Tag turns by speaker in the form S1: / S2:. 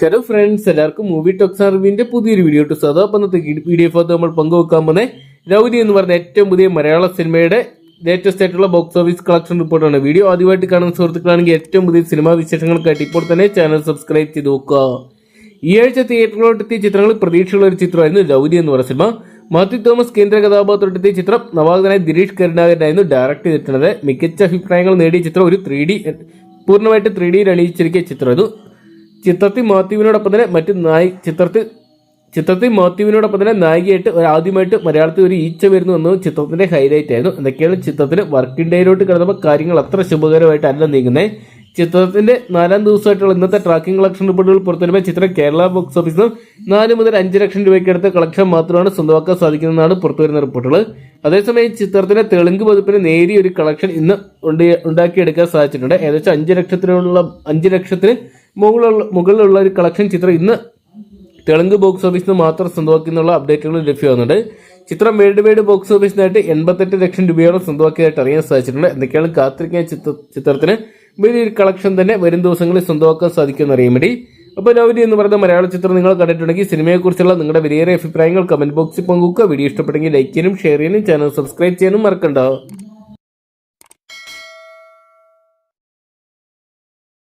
S1: Hello friends എല്ലാവർക്കും movie talks അറിവിന്റെ പുതിയൊരു വീഡിയോ ടു സദാ പന്നത്തെ വീഡിയോ ഭാഗത്ത് നമ്മൾ പങ്കുവെക്കാൻ പോകുന്ന രൗരി എന്ന് പറഞ്ഞ ഏറ്റവും പുതിയ മലയാള സിനിമയുടെ ലേറ്റസ്റ്റ് ആയിട്ടുള്ള ബോക്സ് ഓഫീസ് കളക്ഷൻ റിപ്പോർട്ടാണ് വീഡിയോ ആദ്യമായിട്ട് കാണുന്ന സുഹൃത്തുക്കളാണെങ്കിൽ ഏറ്റവും പുതിയ സിനിമാ വിശേഷങ്ങൾക്കായിട്ട് ഇപ്പോൾ തന്നെ ചാനൽ സബ്സ്ക്രൈബ് ചെയ്ത് നോക്കുക. ഈ ആഴ്ച തിയേറ്ററിലോട്ടെത്തിയ ചിത്രങ്ങളിൽ പ്രതീക്ഷയുള്ള ഒരു ചിത്രമായിരുന്നു രൗരി എന്ന് പറഞ്ഞ സിനിമ മാത്യു തോമസ് കേന്ദ്ര കഥാപാത്രത്തെത്തിയ ചിത്രം നവാഗതനായ ദിലീഷ് കരുണാകരനായിരുന്നു ഡയറക്ട് ചെയ്തിട്ടുള്ളത്. മികച്ച അഭിപ്രായങ്ങൾ നേടിയ ചിത്രം ഒരു ത്രീ ഡി പൂർണമായിട്ട് ത്രീ ഡിയിൽ അണിയിച്ചിരിക്കിയ ചിത്രമായിരുന്നു. ചിത്രത്തിൽ മാത്യുവിനോടൊപ്പം തന്നെ മറ്റ് നായി ചിത്രത്തിൽ ചിത്രത്തിൽ മാത്യുവിനോടൊപ്പം തന്നെ നായികയായിട്ട് ആദ്യമായിട്ട് മലയാളത്തിൽ ഒരു ഈച്ച വരുന്നു എന്നത് ചിത്രത്തിന്റെ ഹൈലൈറ്റ് ആയിരുന്നു. എന്തൊക്കെയാണ് ചിത്രത്തിന് വർക്കിംഗ് ഡേയിലോട്ട് കിടന്നപ്പോൾ കാര്യങ്ങൾ അത്ര ശുഭകരമായിട്ടല്ല നീങ്ങുന്നത് ചിത്രത്തിന്റെ നാലാം ദിവസമായിട്ടുള്ള ഇന്നത്തെ ട്രാക്കിംഗ് കളക്ഷൻ റിപ്പോർട്ടുകൾ പുറത്തുവരുമ്പോൾ ചിത്രം കേരള ബോക്സ് ഓഫീസിൽ നിന്ന് നാല് മുതൽ അഞ്ച് ലക്ഷം രൂപയ്ക്ക് അടുത്ത കളക്ഷൻ മാത്രമാണ് സ്വന്തമാക്കാൻ സാധിക്കുന്നതെന്നാണ് പുറത്തുവരുന്ന റിപ്പോർട്ടുകൾ അതേസമയം ചിത്രത്തിന്റെ തെലുങ്ക് പതിപ്പിന് നേരിയ ഒരു കളക്ഷൻ ഇന്ന് ഉണ്ട്- ഉണ്ടാക്കിയെടുക്കാൻ സാധിച്ചിട്ടുണ്ട്. ഏകദേശം അഞ്ച് ലക്ഷത്തിനുള്ള അഞ്ച് ലക്ഷത്തിന് മുകളിലുള്ള മുകളിലുള്ള ഒരു കളക്ഷൻ ചിത്രം ഇന്ന് തെലുങ്ക് ബോക്സ് ഓഫീസിൽ നിന്ന് മാത്രം സ്വന്തമാക്കിയെന്നുള്ള അപ്ഡേറ്റുകൾ ലഭ്യമാകുന്നുണ്ട്. ചിത്രം വേൾഡ് വൈഡ് ബോക്സ് ഓഫീസിനായിട്ട് എൺപത്തെട്ട് ലക്ഷം രൂപയോളം സ്വന്തമാക്കിയതായിട്ട് അറിയാൻ സാധിച്ചിട്ടുണ്ട്. എന്തൊക്കെയാണ് കാത്തിരിക്കാൻ ചിത്ര ചിത്രത്തിന്? വലിയൊരു കളക്ഷൻ തന്നെ വരും ദിവസങ്ങളിൽ സ്വന്തമാക്കാൻ സാധിക്കുമെന്ന് അറിയാൻ വേണ്ടി. അപ്പോൾ നവരി എന്ന് പറയുന്ന മലയാള ചിത്രം നിങ്ങൾ കണ്ടിട്ടുണ്ടെങ്കിൽ സിനിമയെക്കുറിച്ചുള്ള നിങ്ങളുടെ വിലയേറെ അഭിപ്രായങ്ങൾ കമന്റ് ബോക്സിൽ പങ്കുവെക്കുക. വീഡിയോ ഇഷ്ടപ്പെട്ടെങ്കിൽ ലൈക്ക് ചെയ്യാനും ഷെയർ ചെയ്യാനും ചാനൽ സബ്സ്ക്രൈബ് ചെയ്യാനും മറക്കണ്ട.